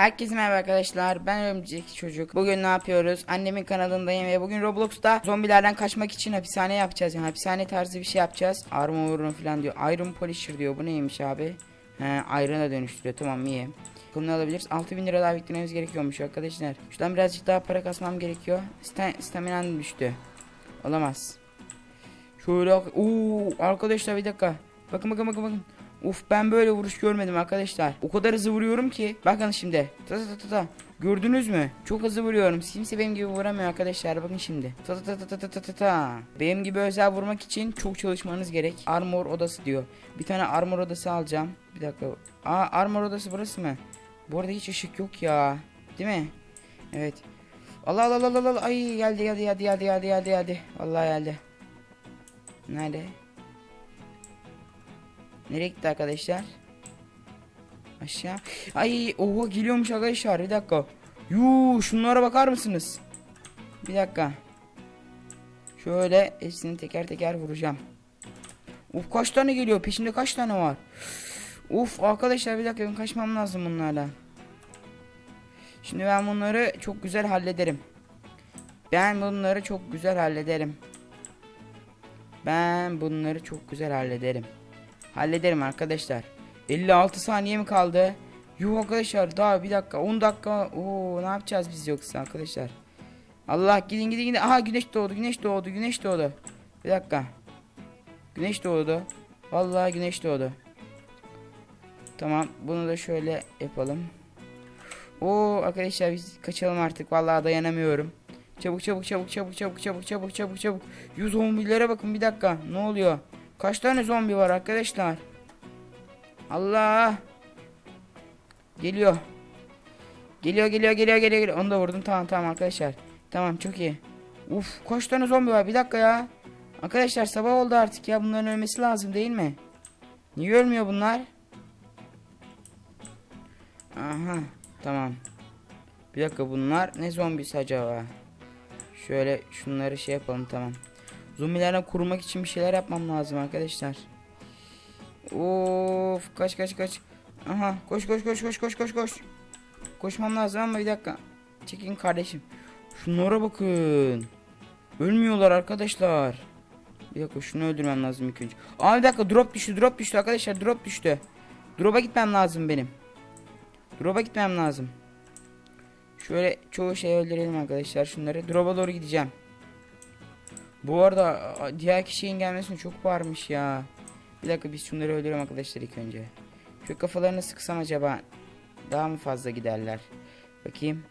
Herkese merhaba arkadaşlar. Ben Örümcek Çocuk. Bugün ne yapıyoruz? Annemin kanalındayım ve bugün Roblox'ta zombilerden kaçmak için hapishane yapacağız. Yani hapishane tarzı bir şey yapacağız. Armor falan diyor. Iron Polisher diyor. Bu neymiş abi? He, Iron'a dönüştürüyor. Tamam iyi. Bunu alabiliriz? 6000 lira daha biriktirmemiz gerekiyormuş arkadaşlar. Şuradan birazcık daha para kasmam gerekiyor. Sta Stamina'm düştü. Olamaz. Şöyle Uuu arkadaşlar bir dakika. Bakın bakın bakın bakın. Uf ben böyle vuruş görmedim arkadaşlar. O kadar hızlı vuruyorum ki. Bakın şimdi. Ta ta ta ta. Gördünüz mü? Çok hızlı vuruyorum. Kimse benim gibi vuramıyor arkadaşlar. Bakın şimdi. Ta ta ta ta ta ta ta ta. Benim gibi özel vurmak için çok çalışmanız gerek. Armor odası diyor. Bir tane armor odası alacağım. Bir dakika. Aa armor odası burası mı? Bu arada hiç ışık yok ya. Değil mi? Evet. Allah Allah Allah Allah. Ay geldi geldi geldi geldi geldi geldi. Vallahi geldi. Nerede? Nereye gitti arkadaşlar? Aşağı. Ay oha geliyormuş arkadaşlar. Bir dakika. Yuu şunlara bakar mısınız? Bir dakika. Şöyle hepsini teker teker vuracağım. Uf kaç tane geliyor? Peşimde kaç tane var? Uf arkadaşlar bir dakika benim kaçmam lazım bunlarla. Şimdi ben bunları çok güzel hallederim. Ben bunları çok güzel hallederim. Ben bunları çok güzel hallederim. Hallederim arkadaşlar. 56 saniye mi kaldı? Yuh arkadaşlar daha bir dakika 10 dakika. Oo ne yapacağız biz yoksa arkadaşlar. Allah gidin gidin gidin. Aha güneş doğdu güneş doğdu güneş doğdu. Bir dakika. Güneş doğdu. Vallahi güneş doğdu. Tamam bunu da şöyle yapalım. Oo arkadaşlar biz kaçalım artık. Vallahi dayanamıyorum. Çabuk çabuk çabuk çabuk çabuk çabuk çabuk çabuk çabuk. 100 zombilere bakın bir dakika. Ne oluyor? Kaç tane zombi var arkadaşlar? Allah. Geliyor. Geliyor geliyor geliyor geliyor. Onu da vurdum tamam tamam arkadaşlar. Tamam çok iyi. Uf kaç tane zombi var bir dakika ya. Arkadaşlar sabah oldu artık ya bunların ölmesi lazım değil mi? Niye ölmüyor bunlar? Aha tamam. Bir dakika bunlar ne zombisi acaba? Şöyle şunları şey yapalım tamam. Zombilerden korumak için bir şeyler yapmam lazım arkadaşlar. Of kaç kaç kaç. Aha koş koş koş koş koş koş koş. Koşmam lazım ama bir dakika. Çekin kardeşim. Şunlara bakın. Ölmüyorlar arkadaşlar. Bir dakika şunu öldürmem lazım ilk önce. Aa bir dakika drop düştü drop düştü arkadaşlar drop düştü. Drop'a gitmem lazım benim. Drop'a gitmem lazım. Şöyle çoğu şey öldürelim arkadaşlar şunları. Drop'a doğru gideceğim. Bu arada diğer kişinin gelmesine çok varmış ya. Bir dakika biz şunları öldürelim arkadaşlar ilk önce. Şu kafalarını sıksam acaba daha mı fazla giderler? Bakayım.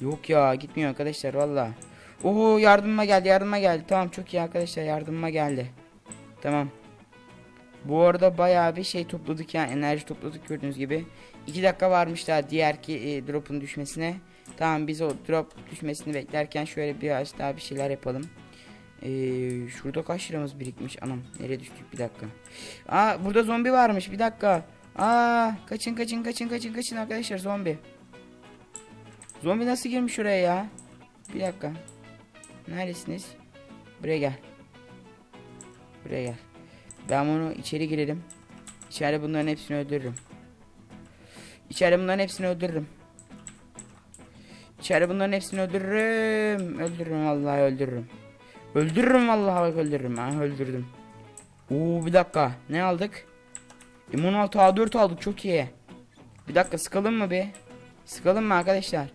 Yok ya gitmiyor arkadaşlar valla. Oo yardımıma geldi yardımıma geldi. Tamam çok iyi arkadaşlar yardımıma geldi. Tamam. Bu arada bayağı bir şey topladık yani enerji topladık gördüğünüz gibi. 2 dakika varmış daha diğer ki e, drop'un düşmesine. Tamam biz o drop düşmesini beklerken şöyle biraz daha bir şeyler yapalım. Ee, şurada kaç liramız birikmiş anam nereye düştük bir dakika. Aa burada zombi varmış bir dakika. Aa kaçın kaçın kaçın kaçın kaçın arkadaşlar zombi. Zombi nasıl girmiş oraya ya? Bir dakika. Neredesiniz? Buraya gel. Buraya gel. Ben bunu içeri girelim. İçeride bunların hepsini öldürürüm. İçeride bunların hepsini öldürürüm. İçeride bunların hepsini öldürürüm. Öldürürüm vallahi öldürürüm. Öldürürüm vallahi bak öldürürüm. Ha öldürdüm. Oo bir dakika. Ne aldık? M16 A4 aldık çok iyi. Bir dakika sıkalım mı bir? Sıkalım mı arkadaşlar?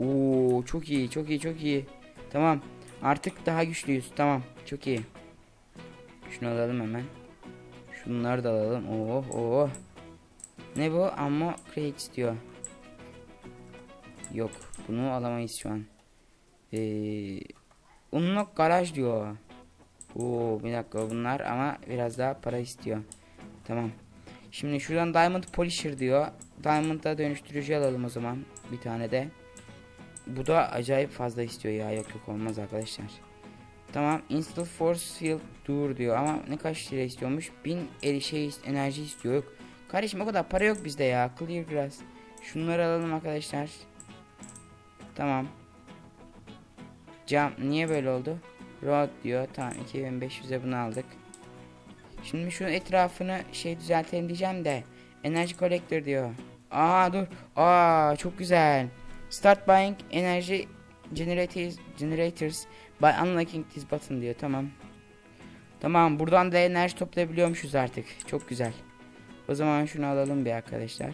Oo çok iyi çok iyi çok iyi. Tamam. Artık daha güçlüyüz. Tamam. Çok iyi. Şunu alalım hemen. Şunları da alalım. Oo oo. Ne bu? Ammo crate diyor. Yok. Bunu alamayız şu an. Ee, Unlock garaj diyor. Oo bir dakika bunlar ama biraz daha para istiyor. Tamam. Şimdi şuradan Diamond Polisher diyor. Diamond'a dönüştürücü alalım o zaman. Bir tane de. Bu da acayip fazla istiyor ya. Yok yok olmaz arkadaşlar. Tamam. Install Force Field Dur diyor ama ne kaç lira istiyormuş? 1000 el şey enerji istiyor. Yok. Kardeşim o kadar para yok bizde ya. Clear Grass. Şunları alalım arkadaşlar. Tamam. Cam niye böyle oldu? Road diyor. Tamam 2500'e bunu aldık. Şimdi şu etrafını şey düzeltelim diyeceğim de enerji collector diyor. Aa dur. Aa çok güzel. Start buying energy generators, generators by unlocking this button diyor. Tamam. Tamam buradan da enerji toplayabiliyormuşuz artık. Çok güzel. O zaman şunu alalım bir arkadaşlar.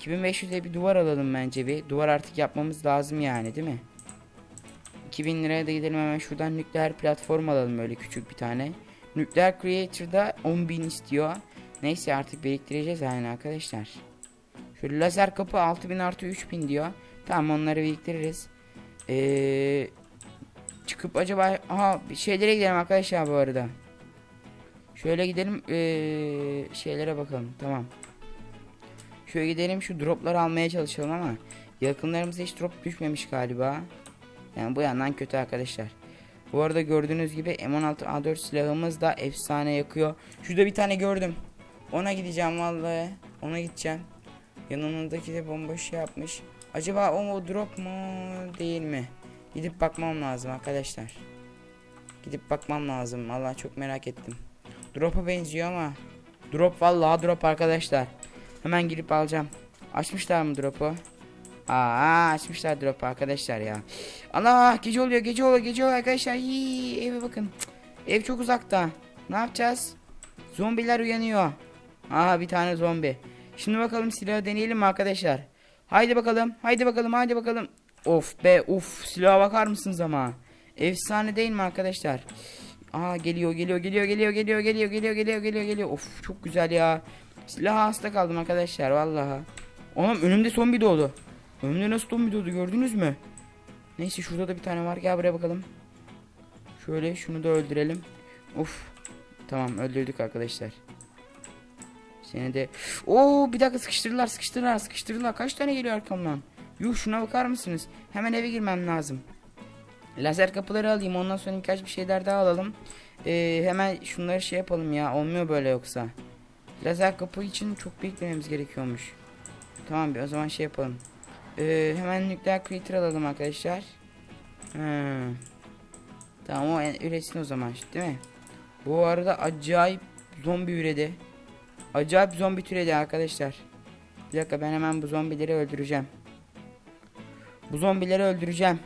2500'e bir duvar alalım bence bir. Duvar artık yapmamız lazım yani değil mi? 2000 liraya da gidelim hemen şuradan nükleer platform alalım öyle küçük bir tane. Nükleer Creator'da 10.000 istiyor. Neyse artık biriktireceğiz yani arkadaşlar. Şöyle lazer kapı 6000 artı 3000 diyor. Tamam onları biriktiririz. Ee, çıkıp acaba aha bir şeylere gidelim arkadaşlar bu arada. Şöyle gidelim ee, şeylere bakalım tamam. Şöyle gidelim şu dropları almaya çalışalım ama yakınlarımıza hiç drop düşmemiş galiba. Yani bu yandan kötü arkadaşlar. Bu arada gördüğünüz gibi M16A4 silahımız da efsane yakıyor. Şurada bir tane gördüm. Ona gideceğim vallahi. Ona gideceğim. Yanımızdaki de bomba şey yapmış. Acaba o mu drop mu değil mi? Gidip bakmam lazım arkadaşlar. Gidip bakmam lazım. Vallahi çok merak ettim. Drop'a benziyor ama. Drop vallahi drop arkadaşlar. Hemen girip alacağım. Açmışlar mı drop'u? Aa açmışlar drop arkadaşlar ya. Allah gece oluyor gece oluyor gece oluyor arkadaşlar. Hii, eve bakın. Ev çok uzakta. Ne yapacağız? Zombiler uyanıyor. Aha bir tane zombi. Şimdi bakalım silahı deneyelim mi arkadaşlar? Haydi bakalım. Haydi bakalım. Haydi bakalım. Of be uf silaha bakar mısınız ama? Efsane değil mi arkadaşlar? Aa geliyor geliyor geliyor geliyor geliyor geliyor geliyor geliyor geliyor geliyor. Of çok güzel ya. Silaha hasta kaldım arkadaşlar vallahi. Oğlum önümde zombi doğdu. Önümde nasıl zombi doğdu gördünüz mü? Neyse şurada da bir tane var. Gel buraya bakalım. Şöyle şunu da öldürelim. Of. Tamam öldürdük arkadaşlar. Seni de... Oo bir dakika sıkıştırdılar sıkıştırdılar sıkıştırdılar. Kaç tane geliyor arkamdan? Yuh şuna bakar mısınız? Hemen eve girmem lazım. Lazer kapıları alayım. Ondan sonra birkaç bir şeyler daha alalım. Ee, hemen şunları şey yapalım ya. Olmuyor böyle yoksa. Lazer kapı için çok beklememiz gerekiyormuş. Tamam bir o zaman şey yapalım. Ee, hemen nükleer creator alalım arkadaşlar. Hmm. Tamam o üretsin o zaman değil mi? Bu arada acayip zombi üredi. Acayip zombi türedi arkadaşlar. Bir dakika ben hemen bu zombileri öldüreceğim. Bu zombileri öldüreceğim.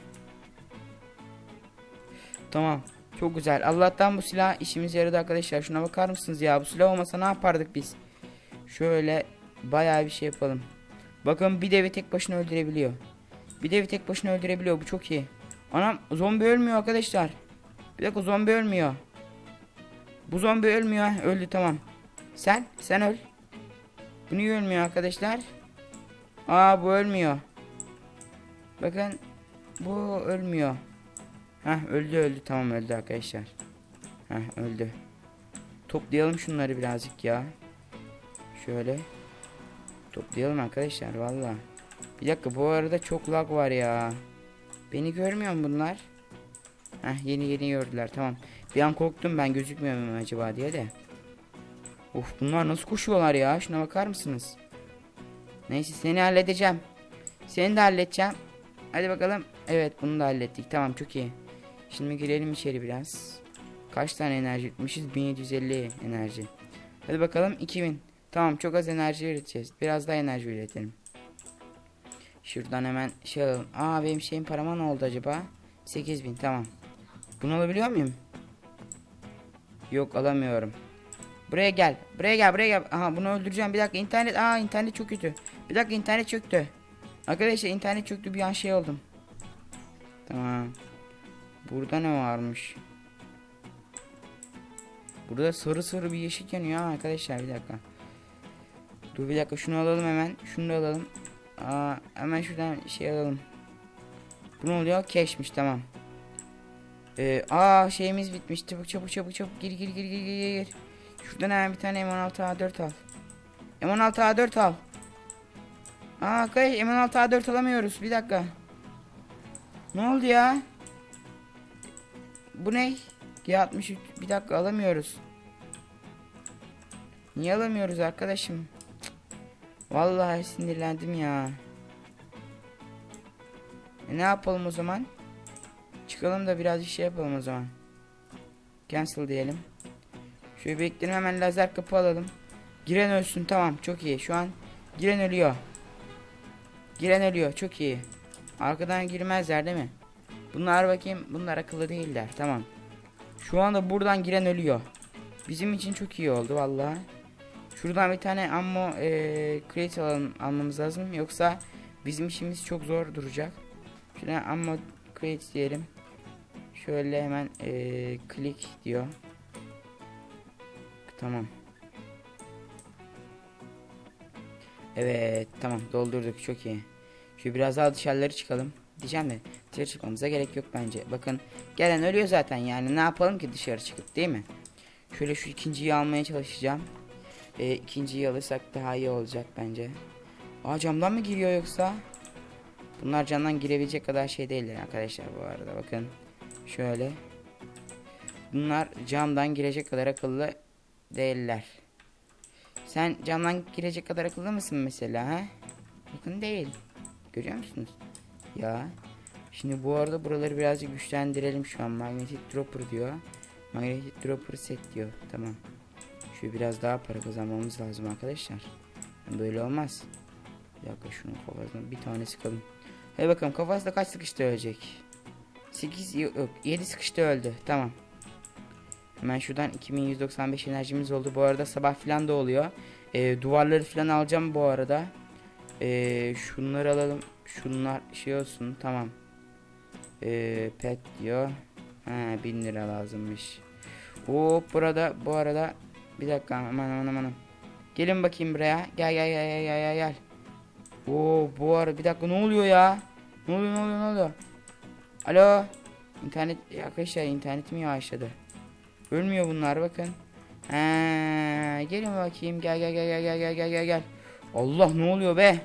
Tamam. Çok güzel. Allah'tan bu silah işimize yaradı arkadaşlar. Şuna bakar mısınız ya? Bu silah olmasa ne yapardık biz? Şöyle bayağı bir şey yapalım. Bakın bir devi tek başına öldürebiliyor. Bir devi tek başına öldürebiliyor. Bu çok iyi. Anam zombi ölmüyor arkadaşlar. Bir dakika zombi ölmüyor. Bu zombi ölmüyor. Öldü tamam. Sen? Sen öl. Bu niye ölmüyor arkadaşlar? Aa bu ölmüyor. Bakın. Bu ölmüyor. Heh öldü öldü tamam öldü arkadaşlar. Heh öldü. Toplayalım şunları birazcık ya. Şöyle. Toplayalım arkadaşlar valla. Bir dakika bu arada çok lag var ya. Beni görmüyor mu bunlar? Heh yeni yeni gördüler tamam. Bir an korktum ben gözükmüyor muyum acaba diye de. Of bunlar nasıl koşuyorlar ya şuna bakar mısınız? Neyse seni halledeceğim. Seni de halledeceğim. Hadi bakalım. Evet bunu da hallettik tamam çok iyi. Şimdi girelim içeri biraz. Kaç tane enerji etmişiz? 1750 enerji. Hadi bakalım 2000. Tamam çok az enerji üreteceğiz. Biraz daha enerji üretelim. Şuradan hemen şey alalım. Aa benim şeyin parama ne oldu acaba? 8000 tamam. Bunu alabiliyor muyum? Yok alamıyorum. Buraya gel. Buraya gel buraya gel. Aha bunu öldüreceğim. Bir dakika internet. Aa internet çok kötü. Bir dakika internet çöktü. Arkadaşlar internet çöktü bir an şey oldum. Tamam. Burada ne varmış? Burada sarı sarı bir yeşil yanıyor arkadaşlar bir dakika. Dur bir dakika şunu alalım hemen. Şunu da alalım. Aa, hemen şuradan şey alalım. Bu ne oluyor? Keşmiş tamam. Ee, aa şeyimiz bitmiş. Çabuk çabuk çabuk çabuk gir gir gir gir gir gir. Şuradan hemen bir tane M16A4 al. M16A4 al. Aa kay M16A4 alamıyoruz. Bir dakika. Ne oldu ya? Bu ne? G63. Bir dakika alamıyoruz. Niye alamıyoruz arkadaşım? Vallahi sinirlendim ya. E ne yapalım o zaman? Çıkalım da birazcık şey yapalım o zaman. Cancel diyelim. Şöyle bekleyelim hemen lazer kapı alalım. Giren ölsün tamam çok iyi. Şu an giren ölüyor. Giren ölüyor. Çok iyi. Arkadan girmezler değil mi? Bunlar bakayım. Bunlar akıllı değiller. Tamam. Şu anda buradan giren ölüyor. Bizim için çok iyi oldu vallahi. Şuradan bir tane ammo eee crate alalım, almamız lazım. Yoksa bizim işimiz çok zor duracak. Şuradan ammo crate diyelim. Şöyle hemen eee click diyor. Tamam. Evet tamam doldurduk çok iyi. Şu biraz daha dışarıları çıkalım. Diyeceğim de dışarı çıkmamıza gerek yok bence. Bakın gelen ölüyor zaten yani ne yapalım ki dışarı çıkıp değil mi? Şöyle şu ikinciyi almaya çalışacağım. Ee, ikinciyi alırsak daha iyi olacak bence. Aa camdan mı giriyor yoksa? Bunlar camdan girebilecek kadar şey değiller arkadaşlar bu arada bakın. Şöyle. Bunlar camdan girecek kadar akıllı değiller. Sen camdan girecek kadar akıllı mısın mesela ha? Bakın değil. Görüyor musunuz? Ya. Şimdi bu arada buraları birazcık güçlendirelim şu an. Magnetic Dropper diyor. Magnetic Dropper set diyor. Tamam. Şu biraz daha para kazanmamız lazım arkadaşlar. Böyle olmaz. Bir dakika şunun kafasına bir tane sıkalım. Hadi bakalım kafasında kaç sıkışta ölecek? 8 yok 7 sıkışta öldü. Tamam. Hemen şuradan 2195 enerjimiz oldu. Bu arada sabah filan da oluyor. Ee, duvarları filan alacağım bu arada. Ee, şunları alalım. Şunlar şey olsun. Tamam. Ee, pet diyor. Ha 1000 lira lazımmış. Hop burada bu arada bir dakika aman aman aman. Gelin bakayım buraya. Gel gel gel gel gel gel. Oo bu ara bir dakika ne oluyor ya? Ne oluyor ne oluyor ne oluyor? Alo. İnternet arkadaşlar internetim yavaşladı. Ölmüyor bunlar bakın. He, gelin bakayım gel gel gel gel gel gel gel gel gel. Allah ne oluyor be?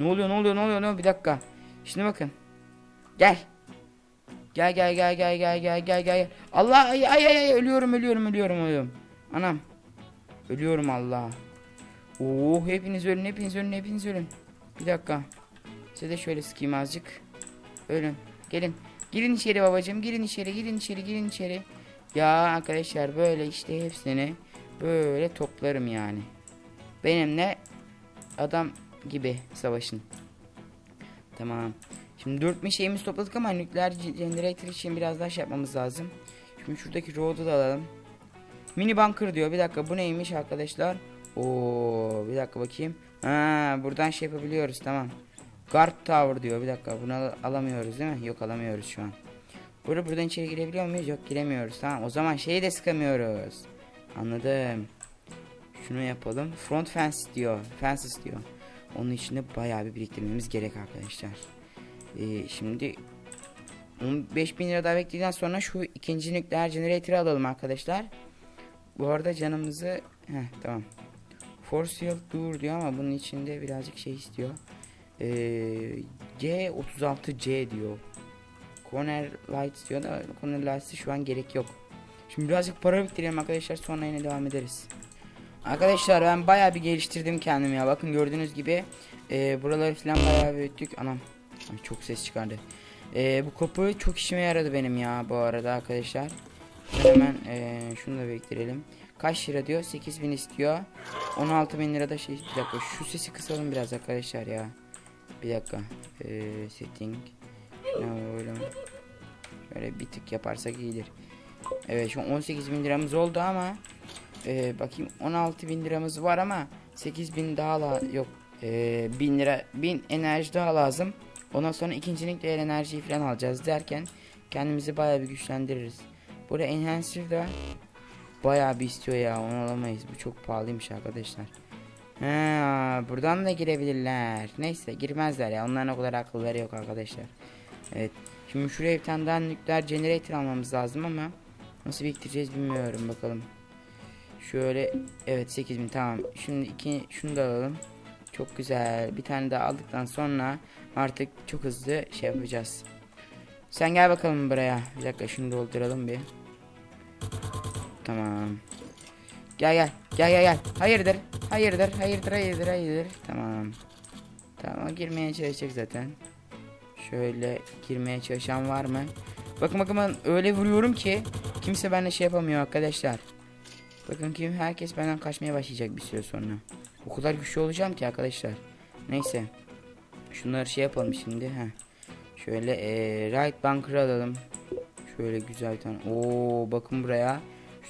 Ne oluyor ne oluyor ne oluyor ne oluyor? bir dakika. Şimdi bakın. Gel. Gel gel gel gel gel gel gel gel. Allah ay ay ay, ölüyorum ölüyorum ölüyorum ölüyorum. Anam. Ölüyorum Allah. Oo hepiniz ölün hepiniz ölün hepiniz ölün. Bir dakika. Size de şöyle sıkayım azıcık. Ölün. Gelin. Girin içeri babacığım. Girin içeri girin içeri girin içeri. Ya arkadaşlar böyle işte hepsini böyle toplarım yani. Benimle adam gibi savaşın. Tamam. Şimdi 4000 şeyimiz topladık ama nükleer generator için biraz daha şey yapmamız lazım. Şimdi şuradaki road'u da alalım. Mini bunker diyor. Bir dakika bu neymiş arkadaşlar? Oo, bir dakika bakayım. Ha, buradan şey yapabiliyoruz tamam. Guard Tower diyor. Bir dakika bunu al- alamıyoruz değil mi? Yok alamıyoruz şu an. Burada buradan içeri girebiliyor muyuz? Yok giremiyoruz. Tamam o zaman şeyi de sıkamıyoruz. Anladım. Şunu yapalım. Front fence diyor. Fences diyor. Onun içinde bayağı bir biriktirmemiz gerek arkadaşlar. Ee, şimdi 15 bin lira daha beklediğinden sonra şu ikinci nükleer jeneratörü alalım arkadaşlar. Bu arada canımızı... Heh tamam. Force Field dur diyor ama bunun içinde birazcık şey istiyor. Ee, G36C diyor. Corner Lights diyor da Corner Lights'ı şu an gerek yok. Şimdi birazcık para biriktirelim arkadaşlar sonra yine devam ederiz. Arkadaşlar ben bayağı bir geliştirdim kendimi ya. Bakın gördüğünüz gibi e, buraları falan bayağı büyüttük. Anam çok ses çıkardı. E, bu kapı çok işime yaradı benim ya bu arada arkadaşlar. Hemen e, şunu da biriktirelim. Kaç lira diyor? 8000 istiyor. 16000 lira da şey bir dakika şu sesi kısalım biraz arkadaşlar ya. Bir dakika. E, setting. Ne öyle mi? Şöyle bir tık yaparsak iyidir. Evet şu an 18 bin liramız oldu ama e, bakayım 16 bin liramız var ama 8 bin daha la yok e, 1000 lira 1000 enerji daha lazım. Ondan sonra ikincilik değer enerjiyi falan alacağız derken kendimizi bayağı bir güçlendiririz. Burada enhancer da bayağı bir istiyor ya onu alamayız bu çok pahalıymış arkadaşlar. Ha, buradan da girebilirler. Neyse girmezler ya onların o kadar akılları yok arkadaşlar. Evet. Şimdi şuraya bir tane daha nükleer generator almamız lazım ama nasıl biriktireceğiz bilmiyorum bakalım. Şöyle evet 8000 tamam. Şimdi iki şunu da alalım. Çok güzel. Bir tane daha aldıktan sonra artık çok hızlı şey yapacağız. Sen gel bakalım buraya. Bir dakika şunu dolduralım bir. Tamam. Gel gel. Gel gel gel. Hayırdır? Hayırdır? Hayırdır? Hayırdır? Hayırdır? Tamam. Tamam girmeye çalışacak zaten. Şöyle girmeye çalışan var mı? Bakın bakın ben öyle vuruyorum ki kimse benimle şey yapamıyor arkadaşlar. Bakın kim herkes benden kaçmaya başlayacak bir süre sonra. O kadar güçlü olacağım ki arkadaşlar. Neyse. Şunları şey yapalım şimdi. Heh. Şöyle eee right bunker alalım. Şöyle güzel bir tane. Oo bakın buraya.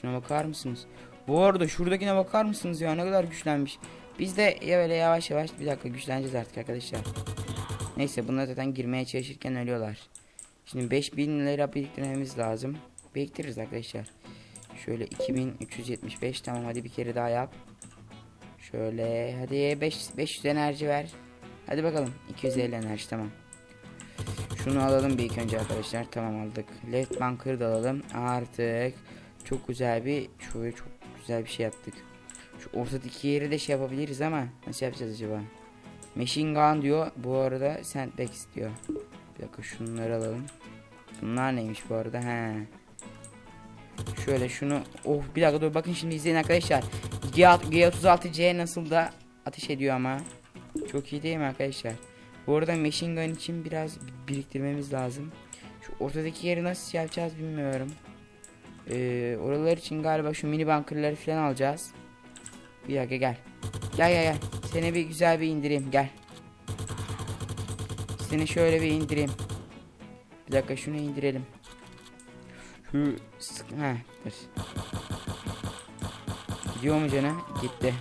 Şuna bakar mısınız? Bu arada şuradakine bakar mısınız ya ne kadar güçlenmiş. Biz de ya böyle yavaş yavaş bir dakika güçleneceğiz artık arkadaşlar. Neyse bunlar zaten girmeye çalışırken ölüyorlar. Şimdi 5000 lira biriktirmemiz lazım. Biriktiririz arkadaşlar. Şöyle 2375 tamam hadi bir kere daha yap. Şöyle hadi 5 500 enerji ver. Hadi bakalım 250 enerji tamam. Şunu alalım bir ilk önce arkadaşlar. Tamam aldık. Left bunker da alalım. Artık çok güzel bir şöyle çok güzel bir şey yaptık. Şu ortadaki yeri de şey yapabiliriz ama nasıl yapacağız acaba? Machine gun diyor. Bu arada sandbags diyor. Bir dakika şunları alalım. Bunlar neymiş bu arada? He. Şöyle şunu oh bir dakika dur bakın şimdi izleyin arkadaşlar. G G36C nasıl da ateş ediyor ama. Çok iyi değil mi arkadaşlar? Bu arada machine gun için biraz biriktirmemiz lazım. Şu ortadaki yeri nasıl yapacağız bilmiyorum. Ee, oralar için galiba şu mini bunkerları falan alacağız. Bir dakika gel. Gel gel gel. Seni bir güzel bir indireyim gel. Seni şöyle bir indireyim. Bir dakika şunu indirelim. Şu sık ha dur. Gidiyor mu canı? Gitti.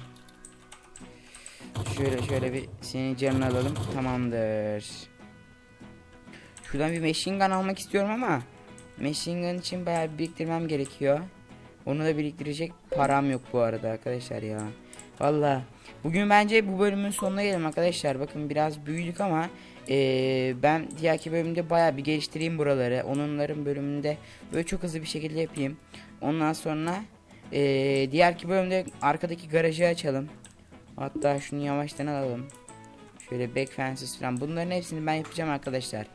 Şöyle şöyle bir senin canını alalım. Tamamdır. Şuradan bir machine gun almak istiyorum ama machine gun için bayağı bir biriktirmem gerekiyor. Onu da biriktirecek param yok bu arada arkadaşlar ya. Valla bugün bence bu bölümün sonuna gelelim arkadaşlar. Bakın biraz büyüdük ama eee, ben diğerki bölümde bayağı bir geliştireyim buraları. Onların bölümünde böyle çok hızlı bir şekilde yapayım. Ondan sonra eee diğerki bölümde arkadaki garajı açalım. Hatta şunu yavaştan alalım. Şöyle back fences falan. Bunların hepsini ben yapacağım arkadaşlar.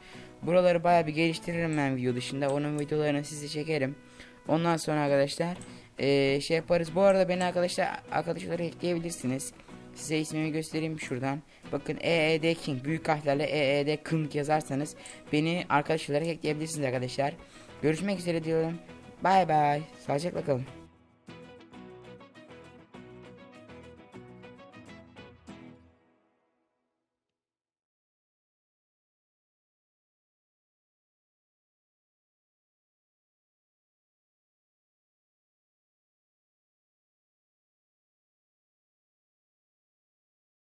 Buraları bayağı bir geliştiririm ben video dışında. Onun videolarını size çekerim. Ondan sonra arkadaşlar eee, şey yaparız. Bu arada beni arkadaşlar arkadaşları ekleyebilirsiniz. Size ismimi göstereyim şuradan. Bakın EED King büyük harflerle EED King yazarsanız beni arkadaşlara ekleyebilirsiniz arkadaşlar. Görüşmek üzere diyorum. Bay bay. Sağlıcakla kalın.